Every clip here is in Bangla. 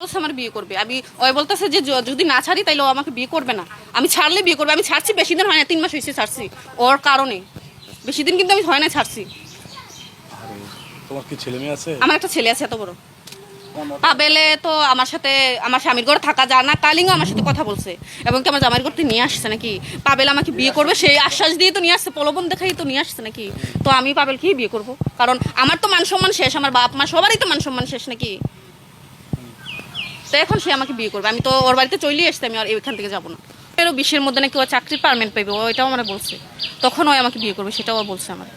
বলছে আমার বিয়ে করবে। আমি ওই বলতেছে যে যদি না ছাড়ি তাইলে ও আমাকে বিয়ে করবে না। আমি ছাড়লে বিয়ে করবে। আমি ছাড়ছি বেশি দিন হয় না তিন মাস হয়েছে ছাড়ছি। ওর কারণে। বেশি দিন কিন্তু আমি হয় না ছাড়ছি। তোমার কি ছেলে মেয়ে আছে? আমার একটা ছেলে আছে এত বড়। পাবেলে তো আমার সাথে আমার স্বামীর ঘরে থাকা যায় না। কালিংও আমার সাথে কথা বলছে। এবং কি আমার জামাইয়ের ঘরতে নিয়ে আসছে নাকি? পাবেল আমাকে বিয়ে করবে সেই আশ্বাস দিয়ে তো নিয়ে আসছে প্রলোভন দেখাই তো নিয়ে আসছে নাকি? তো আমি পাবেলকেই বিয়ে করব। কারণ আমার তো মান সম্মান শেষ আমার বাপ মা সবারই তো মান সম্মান শেষ নাকি? তো এখন সে আমাকে বিয়ে করবে। আমি তো ওর বাড়িতে চলেই আসতে আমি আর এখান থেকে যাব না। এরও বিশ্বের মধ্যে নাকি ও চাকরির পারমেন্ট পাইবে, ও এটাও আমার বলছে। তখন ওই আমাকে বিয়ে করবে, সেটাও বলছে আমার।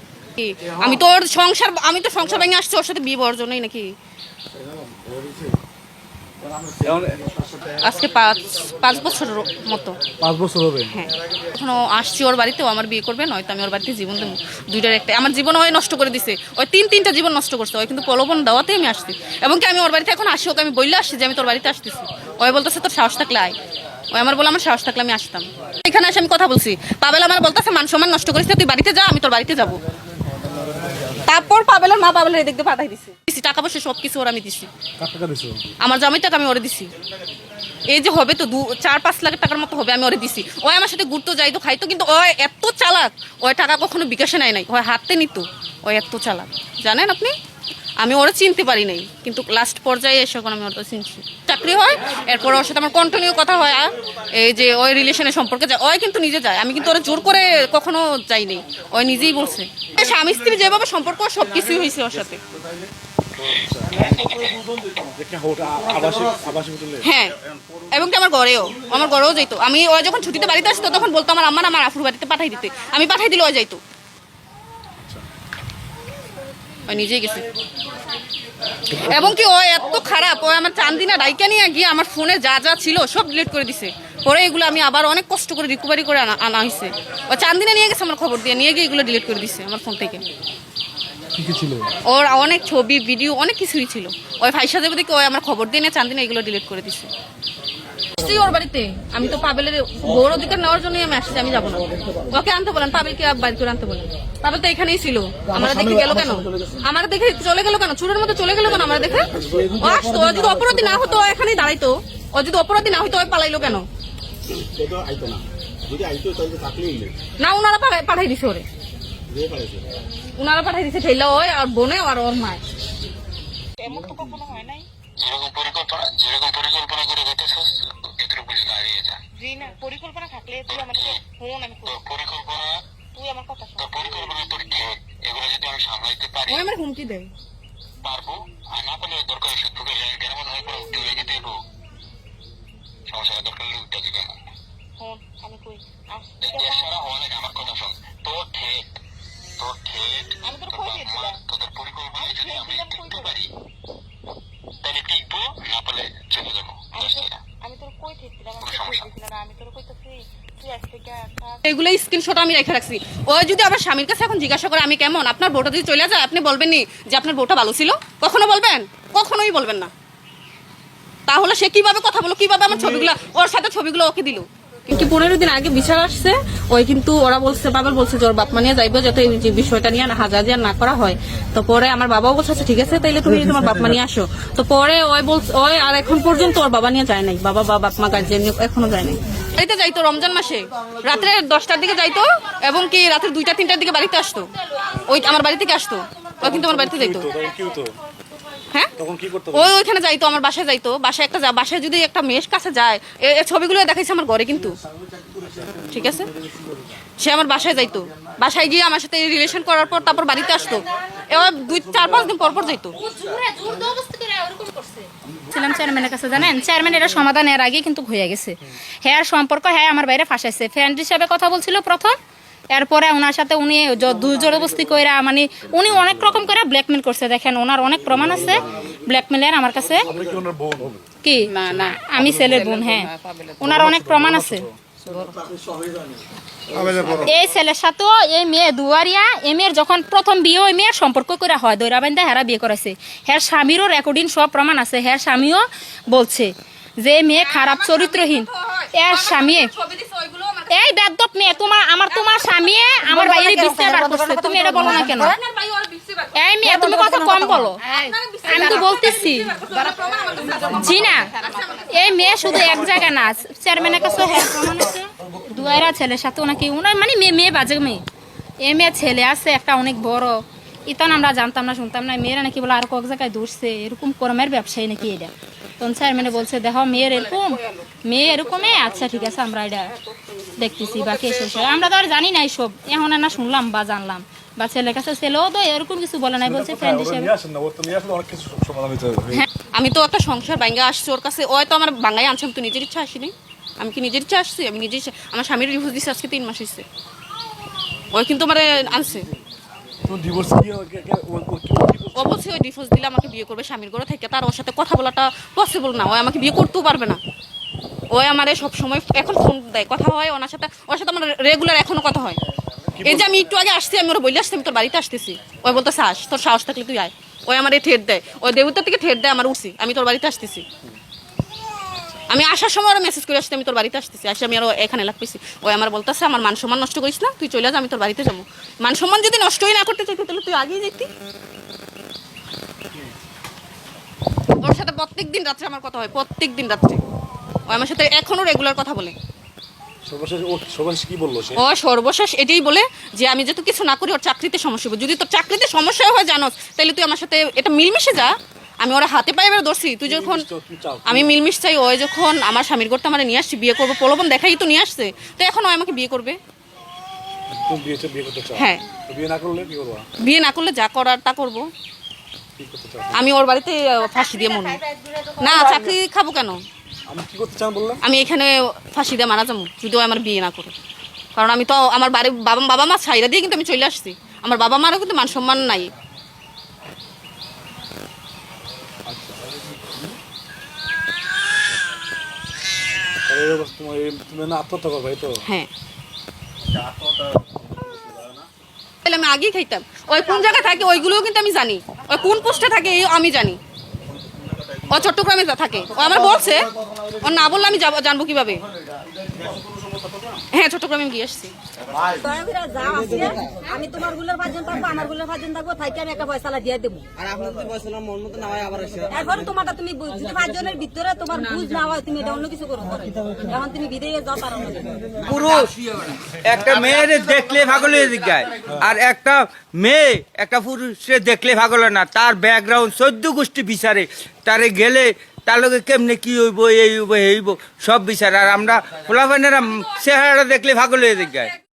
আমি তো ওর সংসার, আমি তো সংসার ভেঙে আসছি, ওর সাথে বিয়ে বর্জনই নাকি? আজকে পাঁচ পাঁচ বছর মতো। পাঁচ বছর হবে? হ্যাঁ। এখনও আসছি ওর বাড়িতেও আমার বিয়ে করবে নয়তো আমি ওর বাড়িতে জীবন দেবো। দুইটার একটা আমার জীবন ওই নষ্ট করে দিছে। ওই তিন তিনটা জীবন নষ্ট করছে ওই কিন্তু প্রলোভন দেওয়াতেই আমি আসছি। এবং কি আমি ওর বাড়িতে এখন আসি ওকে আমি বললে আসছি যে আমি তোর বাড়িতে আসতেছি। ওই বলতেছে তোর সাহস থাকলে আয়। ওই আমার বলে আমার সাহস থাকলে আমি আসতাম। এখানে এসে আমি কথা বলছি। পাবেল আমার বলতেছে মান সম্মান নষ্ট করিস তুই বাড়িতে যা আমি তোর বাড়িতে যাব। তারপর পাবেলের মা পাবেলের এদিক দিয়ে পাঠাই দিছি। দিছি, টাকা পয়সা সব কিছু ওর আমি দিছি। কার টাকা দিছো? আমার জমি টাকা আমি ওরে দিছি। এই যে হবে তো দু চার পাঁচ লাখ টাকার মতো হবে আমি ওরে দিছি। ও আমার সাথে ঘুরতো যাইতো খাইতো কিন্তু ও এত চালাক ওই টাকা কখনো বিকাশে নেয় নাই ওই হাতে নিত ও এত চালাক। জানেন আপনি? আমি ওরা চিনতে পারি নাই কিন্তু লাস্ট পর্যায়ে এসে এখন আমি ওটা চিনছি। চাকরি হয়, এরপর ওর সাথে আমার কন্টিনিউ কথা হয় এই যে ওই রিলেশনের সম্পর্কে যায় ওই কিন্তু নিজে যায়। আমি কিন্তু ওরা জোর করে কখনো যাইনি, ওই নিজেই বলছে। স্বামী স্ত্রী যেভাবে সম্পর্ক সব কিছুই হয়েছে ওর সাথে। হ্যাঁ এবং কি আমার ঘরেও আমার ঘরেও যাইতো। আমি ও যখন ছুটিতে বাড়িতে আসতো, তখন বলতো আমার আমার আমার আফুর বাড়িতে পাঠাই দিতে। আমি পাঠাই দিলে ও যাইতো ওই নিজেই গেছে। এবং কি ও এত খারাপ ও আমার চান্দিনা ডাইকা নিয়ে গিয়ে আমার ফোনে যা যা ছিল সব ডিলিট করে দিছে। পরে এগুলো আমি আবার অনেক কষ্ট করে রিকভারি করে আনা আনা হয়েছে ও চান্দিনা নিয়ে গেছে আমার খবর দিয়ে নিয়ে গিয়ে এগুলো ডিলিট করে দিছে আমার ফোন থেকে। ওর অনেক ছবি ভিডিও অনেক কিছুই ছিল। ওই ভাইসা দেবে দেখে ওই আমার খবর দিয়ে নিয়ে চান্দিনা এগুলো ডিলিট করে দিছে। আসছি ওর বাড়িতে। আমি তো পাবেলের বড় অধিকার নেওয়ার জন্যই আমি আসছি, আমি যাব না। ওকে আনতে বলেন, পাবেলকে বাড়ি করে আনতে বলেন। পাবেল তো এখানেই ছিল। আমরা দেখে গেল কেন? আমার দেখে চলে গেল কেন? চুরের মতো চলে গেল কেন আমরা দেখে? ও আসতো, ও যদি অপরাধী না হতো, ও এখানেই দাঁড়াইতো। ও যদি অপরাধী না হতো ও পালাইলো কেন? না নেই ওনারা পাঠাই- দিছে ওরে। ওনারা পাঠাই দিছে ঠেলা ওই, আর বোনে আর ওর মায় যেরকম পরিকল্পনা যেরকম পরিকল্পনা করে যেতেছিস পর্যন্ত হারিয়ে যা জি না পরিকল্পনা থাকলে তুই আমাকে ফোন আমি তোর পরিকল্পনা? তুই আমার কথা শোন। পরিকল্পনা তোর ঠিক এগুলো যদি আমি সামলাইতে পারি। ওই আমার হুমকি দেয় পারব? আর না পারলে দরকার শত্রুকে গ্রামের মধ্যে হয়ে পড়ে উঠে লেগে দেবো সমস্যা দরকার হলে উঠতে দিবে না আমি কই? সারা অনেক আমার কথা শোন। তোর ঠেট আমি তোর তোর কই দিয়েছিলাম? তোদের পরিকল্পনা যদি আমি টিকতে পারি তাহলে টিকবো না পারলে চলে যাব। দশ টাকা। এগুলো স্ক্রিনশট আমি রেখে রাখছি। ওই যদি আমার স্বামীর কাছে এখন জিজ্ঞাসা করে, আমি কেমন? আপনার বউটা যদি চলে যায়, আপনি বলবেননি যে আপনার বউটা ভালো ছিল? কখনো বলবেন? কখনোই বলবেন না। তাহলে সে কীভাবে কথা বলো কীভাবে আমার ছবিগুলো ওর সাথে ছবিগুলো ওকে দিল? কিন্তু পনেরো দিন আগে বিচার আসছে ওই কিন্তু ওরা বলছে বাবার বলছে যে ওর বাপ মানিয়ে যাইবে যাতে এই যে বিষয়টা নিয়ে হাজার দিয়ে না করা হয়। তো পরে আমার বাবাও বলছে আচ্ছা, ঠিক আছে তাইলে তুমি তোমার বাপ মা নিয়ে আসো। তো পরে ওই বলছে ওই আর এখন পর্যন্ত ওর বাবা নিয়ে যায় নাই। বাবা বা বাপ মা গার্জিয়ান নিয়ে এখনও যায় নাই। বাড়িতে যাইতো রমজান মাসে। রাত্রে দশটার দিকে যাইতো এবং কি রাত্রে দুইটা তিনটার দিকে বাড়িতে আসতো। ওই আমার বাড়ি থেকে আসতো। ও কিন্তু আমার বাড়িতে যাইতো। কি হ্যাঁ? তখন কি করতে ওই ওইখানে যাইতো আমার বাসায় যাইতো বাসায় একটা যা- বাসায় যদি একটা মেয়ের কাছে যায় এ- এই ছবিগুলো দেখাইছে আমার ঘরে কিন্তু। ঠিক আছে? সে আমার বাসায় যাইতো। বাসায় গিয়ে আমার সাথে রিলেশন করার পর তারপর বাড়িতে আসতো। এবার দুই চার পাঁচ দিন পর পর যাইতো। ছিলাম চেয়ারম্যানের কাছে জানেন? চেয়ারম্যান এটা সমাধান এর আগে কিন্তু হয়ে গেছে। হ্যাঁ সম্পর্ক হ্যাঁ আমার বাইরে ফাঁসাইছে। ফ্রেন্ড হিসাবে কথা বলছিল প্রথম। এরপরে ওনার সাথে উনি দুই কইরা মানে উনি অনেক রকম করে ব্ল্যাকমেল করছে। দেখেন ওনার অনেক প্রমাণ আছে। ব্ল্যাকমেলের আমার কাছে কি না না আমি ছেলের বোন হ্যাঁ। ওনার অনেক প্রমাণ আছে। এই ছেলের সাথেও এই মেয়ে দুয়ারিয়া এই মেয়ের যখন প্রথম বিয়ে ওই মেয়ের সম্পর্ক করে হয়। দৈরাবান্ধা হেরা বিয়ে করেছে হ্যার স্বামীরও রেকর্ডিং সব প্রমাণ আছে। হ্যার স্বামীও বলছে যে মেয়ে খারাপ চরিত্রহীন। এর স্বামী এই বেদ্যপ মেয়ে তোমার আমার তোমার স্বামী আমার বাইরে বিস্তার বার করছে তুমি এটা বলো না কেন? এই মেয়ে তুমি কথা কম বলো। আমি তো বলতেছি। জি না এই মেয়ে শুধু এক জায়গায় না চেয়ারম্যানের কাছে হ্যাঁ প্রমাণ আছে। দুয়ারা ছেলের সাথে ওনাকে ওনার মানে মেয়ে মেয়ে বাজে মেয়ে। এ মেয়ে ছেলে আছে একটা অনেক বড়। ইতন আমরা জানতাম না শুনতাম না মেয়েরা নাকি বলে আর কয়েক জায়গায় দৌড়ছে এরকম কর্মের ব্যবসায়ী নাকি এটা। তখন চেয়ারম্যানে বলছে দেখো মেয়ের এরকম মেয়ে এরকমই আচ্ছা ঠিক আছে আমরা এটা দেখতেছি বা কে শেষ হয় আমরা তো আর জানি না সব এখন না শুনলাম বা জানলাম। বা ছেলের কাছে ছেলেও তো এরকম কিছু বলে নাই বলছে ফ্রেন্ড হিসেবে। হবে। আমি তো একটা সংসার ভাঙ্গা আসছি ওর কাছে। ওই তো আমার বাঙ্গাই আনছে আমি তো নিজের ইচ্ছা আসিনি। আমি কি নিজের ইচ্ছা আসছি? আমি নিজের ইচ্ছা আমার স্বামীর রিভোর্স দিচ্ছে আজকে তিন মাস হয়েছে ওই কিন্তু আমার আনছে। ডিভোর্স কি ও- ও- ও- ও? অবশ্যই ডিভোর্স দিলে আমাকে বিয়ে করবে স্বামীর ঘরে থেকে। তার ওর সাথে কথা বলাটা পসিবল না। ওই আমাকে বিয়ে করতেও পারবে না। আমার সব সময় এখন ফোন দেয়। কথা হয় ওনার সাথে। ওর সাথে আমার রেগুলার এখনও কথা হয়। এই যে আমি একটু আগে আসছি আমি ওরা বলে আসছি আমি তোর বাড়িতে আসতেছি। ওই বলতেছে আস তোর সাহস থাকলে তুই আয়। ওই আমার ঠেট দেয়। ওই দেবতার থেকে ঠেট দেয় আমার উঠছি। আমি তোর বাড়িতে আসতেছি। আমি আসার সময় ওরা মেসেজ করে আসছি আমি তোর বাড়িতে আসতেছি আসে আমি আরও এখানে লাগতেছি ওই আমার বলতেছে আমার মান সম্মান নষ্ট করিস না তুই চলে যা আমি তোর বাড়িতে যাব। মান সম্মান যদি নষ্টই না করতে চাইতো তাহলে তুই আগেই যেতি ওর সাথে প্রত্যেক দিন রাত্রে আমার কথা হয় প্রত্যেক দিন রাত্রে। ও আমার সাথে এখনও রেগুলার কথা বলে। সর্বশেষ ও এটাই বলে যে আমি যেহেতু কিছু না করি ওর চাকরিতে সমস্যা। হবে যদি তোর চাকরিতে সমস্যা হয় জানোস তাহলে তুই আমার সাথে এটা মিলমিশে যা। আমি ওরা হাতে পায়ে এবার ধরছি তুই যখন আমি মিলমিশ চাই ওই যখন আমার স্বামীর করতে আমার নিয়ে আসছি বিয়ে করব প্রলোভন দেখাই তো নিয়ে আসছে তো এখন ও আমাকে বিয়ে করবে? হ্যাঁ। বিয়ে না করলে যা করার তা করব। আমি ওর বাড়িতে ফাঁসি দিয়ে মনে না চাকরি খাব কেন? আমি এখানে ফাঁসি দিয়ে মারা যাব যদি আমার বিয়ে না করে। কারণ আমি তো আমার বাড়ি বাবা বাবা মা ছাইরা দিয়ে কিন্তু আমি চলে আসছি। আমার বাবা মারও কিন্তু মান সম্মান নাই। এই অবস্থা তুমি না আত্মহত্যা করবে এই তো। হ্যাঁ। তাহলে আমি আগেই খাইতাম। ওই কোন জায়গায় থাকে ওইগুলোও কিন্তু আমি জানি। ওই কোন পোস্টে থাকে এই আমি জানি। ও চট্টগ্রামে থাকে। ও আমার বলছে ও না বললে আমি যাবো- জানব কীভাবে। হ্যাঁ চট্টগ্রামে আমি গিয়ে আসছি। দয়া করে যাও আমি তোমারগুলোর পাঁচজন থাকব আমারগুলোর পাঁচজন থাকব থাইকে আমি একটা পয়সা দিয়ে দেবো। আর আপনার যদি পয়সা মন মতো না হয় আবার এসে তোমারটা তুমি যদি পাঁচজনের ভিতরে তোমার বুঝ না হয় তুমি এটা অন্য কিছু করো এখন তুমি বিদেশে যাও তার পুরুষ একটা মেয়ের দেখলে ভাগলে জিজ্ঞায় আর একটা মেয়ে একটা পুরুষে দেখলে ভাগলে না। তার ব্যাকগ্রাউন্ড চোদ্দ গোষ্ঠী বিচারে তারে গেলে তার লগে কেমনে কি হইব এই হইব এই হইব সব বিচারে। আর আমরা পোলাপানেরা চেহারাটা দেখলে ভাগলে জিজ্ঞায়